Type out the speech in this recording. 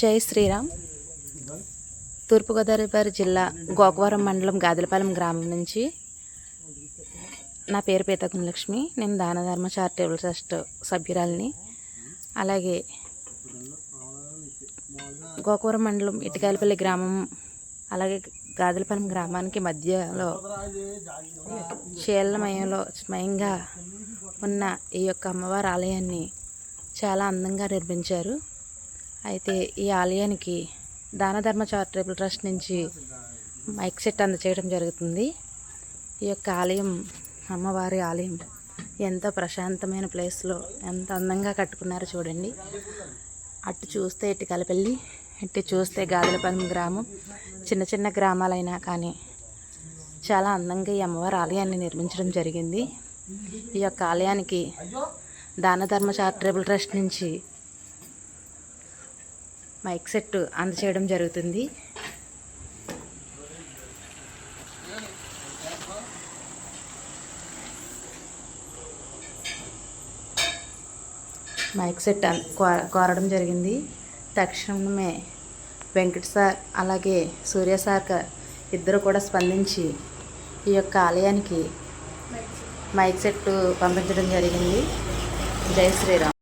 జై శ్రీరామ్. తూర్పుగోదావరి జిల్లా గోకవరం మండలం గాదిలపాలెం గ్రామం నుంచి నా పేరు పీతకుని లక్ష్మి. నేను దాన ధర్మ చారిటబుల్ ట్రస్ట్ సభ్యురాలిని. అలాగే గోకవరం మండలం ఇటుకాయలపల్లి గ్రామం అలాగే గాదిలపాలెం గ్రామానికి మధ్యలో చీలమయంలో స్వయంగా ఉన్న ఈ యొక్క అమ్మవారి ఆలయాన్ని చాలా అందంగా నిర్మించారు. అయితే ఈ ఆలయానికి దాన ధర్మ చారిటబుల్ ట్రస్ట్ నుంచి మైక్ సెట్ అందచేయడం జరుగుతుంది. ఈ యొక్క ఆలయం అమ్మవారి ఆలయం ఎంతో ప్రశాంతమైన ప్లేస్లో ఎంత అందంగా కట్టుకున్నారో చూడండి. అటు చూస్తే ఇటు కలపల్లి ఇటు చూస్తే గాదులపల్లి గ్రామం చిన్న చిన్న గ్రామాలైనా కానీ చాలా అందంగా ఈ అమ్మవారి ఆలయాన్ని నిర్మించడం జరిగింది. ఈ యొక్క ఆలయానికి దాన ధర్మ చారిటబుల్ ట్రస్ట్ నుంచి మైక్ సెట్ అందచేయడం జరుగుతుంది. మైక్ సెట్ అన్- కో- కోరడం జరిగింది. తక్షణమే వెంకట సార్ అలాగే సూర్య సార్ ఇద్దరు కూడా స్పందించి ఈ యొక్క ఆలయానికి మైక్ సెట్ పంపించడం జరిగింది. జై శ్రీరామ్.